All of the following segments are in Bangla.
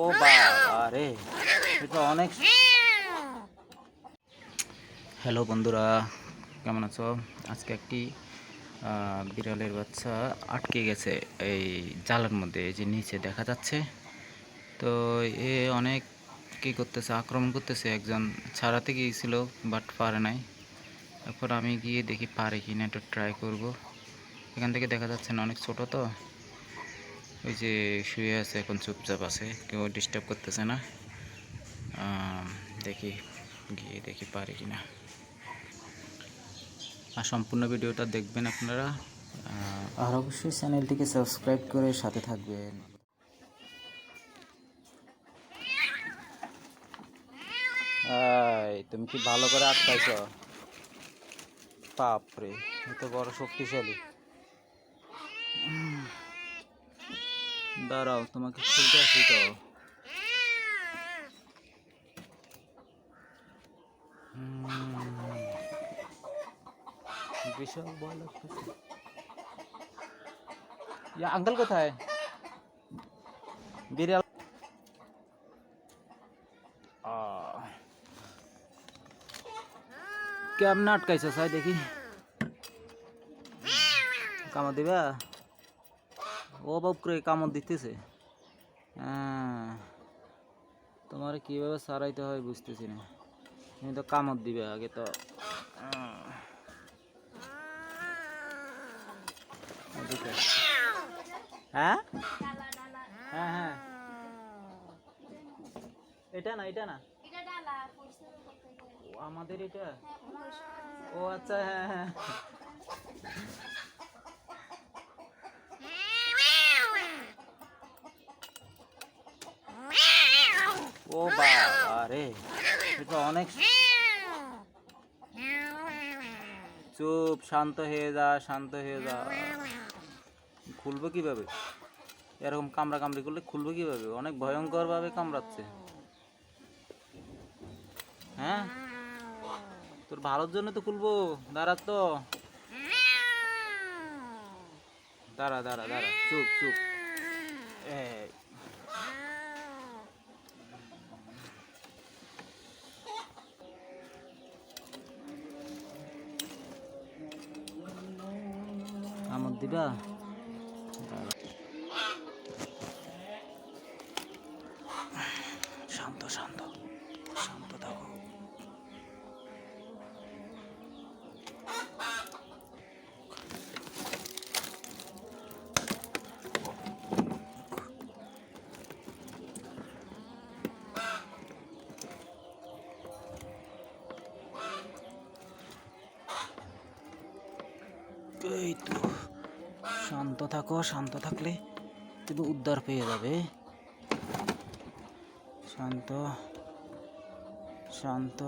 ও বাবা এটা অনেক হ্যালো বন্ধুরা, কেমন আছো? আজকে একটি বিড়ালের বাচ্চা আটকে গেছে এই জালের মধ্যে, এই যে নিচে দেখা যাচ্ছে। তো এ অনেক কি করতেছে, আক্রমণ করতেছে, একজন ছাড়াতে গিয়েছিল বাট পারে নাই। এখন আমি গিয়ে দেখি পারে কি না একটু ট্রাই করব। এখান থেকে দেখা যাচ্ছে না, অনেক ছোট তো। ওই যে শুয়ে আছে, এখন চুপচাপ আছে, কেউ ডিস্টার্ব করতেছে না। দেখি গিয়ে দেখি পারি কি না আর সম্পূর্ণ ভিডিওটা দেখবেন আপনারা। আর অবশ্যই চ্যানেলটিকে সাবস্ক্রাইব করে সাথে থাকবেন। তুমি কি ভালো করে আটকাইছ? বাপরে, এত বড় শক্তিশালী। দাঁড়াও তোমাকে খুলতে আসি তো হুম। বিশাল বল লাগতেছে ইয়া আঙ্কেল কোথায় বিড়াল আহ। কেমনে আটকাইছে সাই দেখি কামড় দিবা বাপ করে কামড় দিতেছে। হ্যাঁ তোমার কীভাবে সারাইতে হয় বুঝতেছি না। তুমি তো কামড় দিবে আগে তো। হ্যাঁ? হ্যাঁ হ্যাঁ। এটা না এটা না? আমাদের এটা? ও আচ্ছা হ্যাঁ হ্যাঁ ও বাবা রে অনেক চুপ, শান্ত হয়ে যা, শান্ত হয়ে যা। খুলবো কীভাবে? এরকম কামড়া কামড়ি করলে খুলবো কীভাবে? অনেক ভয়ঙ্কর ভাবে কামড়াচ্ছে। হ্যাঁ? তোর ভালোর জন্য তো খুলবো। দাঁড়া তো। দাঁড়া দাঁড়া দাঁড়া। চুপ চুপ এই। কামড় দিবা। শান্ত শান্ত শান্ত থাকো এই তো শান্ত থাকো, শান্ত থাকলে তুমি উদ্ধার পেয়ে যাবে। শান্ত শান্ত।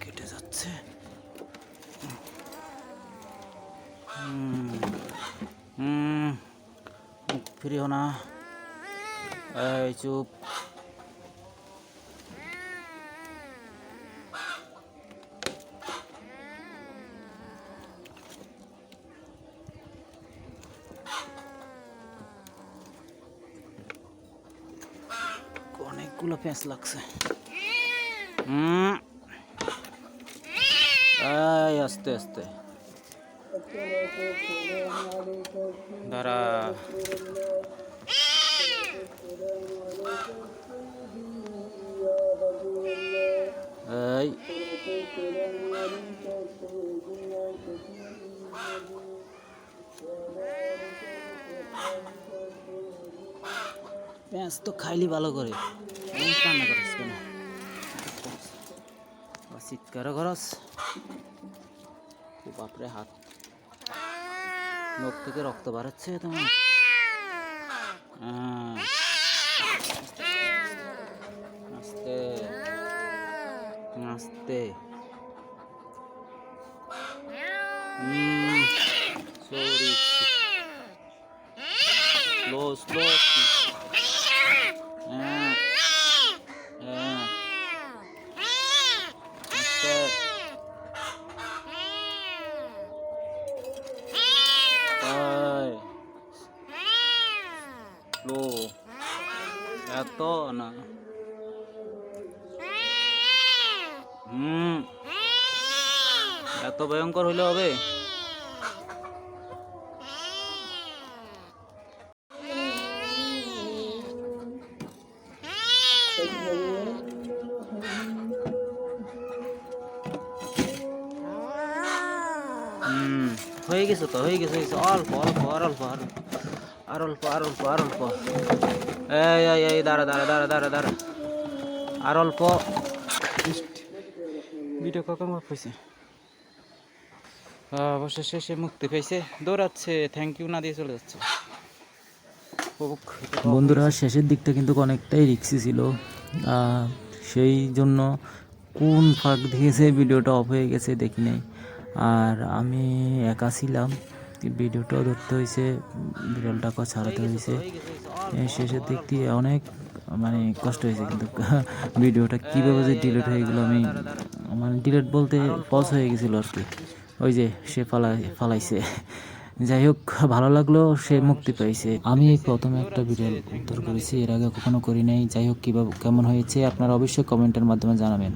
কেটে যাচ্ছে। মুখ ফিরিও না। এই, চুপ। অনেকগুলো পেঁচ লাগছে। আস্তে আস্তে। দাঁড়া। পেঁয়াজ তো খাইলি ভালো করে। করিস কেন? চিৎকারও বাপরে হাত। নখ থেকে রক্ত বাড়াচ্ছে তোমার। আস্তে আস্তে সরি। স্লো স্লো এত না হুম এত ভয়ঙ্কর হইলে হবে হুম হয়ে গেছে তো হয়ে গেছে হয়ে গেছে অল্প অল্প আর অল্প আর অল্প আর অল্প আর অল্প। এই এই এই দাঁড়া দাঁড়া দাঁড়া দাঁড়া দাঁড়া। আর অল্প। ভিডিও কখন হয়েছে অবশেষে সে মুক্তি পেয়েছে। দৌড়াচ্ছে থ্যাংক ইউ না দিয়ে চলে যাচ্ছে। বন্ধুরা শেষের দিকটা কিন্তু অনেকটাই রিক্সি ছিল। সেই জন্য কোন ফাঁক দিয়েছে ভিডিওটা অফ হয়ে গেছে দেখি নাই। আর আমি একা ছিলাম। ভিডিওটাও ধরতে হয়েছে বিড়ালটাকে ছাড়াতে হয়েছে শেষের দিক দিয়ে অনেক মানে কষ্ট হয়েছে কিন্তু ভিডিওটা কীভাবে যে ডিলিট হয়ে গেলো আমি মানে ডিলিট বলতে পজ হয়ে গেছিল আর কি। ওই যে সে ফালাই ফালাইছে। যাই হোক, ভালো লাগল, সে মুক্তি পাইছে। আমি এই প্রথমে একটা বিড়াল উদ্ধার করেছি, এর আগে কখনো করি নাই। যাই হোক, কীভাবে, কেমন হয়েছে আপনারা অবশ্যই কমেন্টের মাধ্যমে জানাবেন।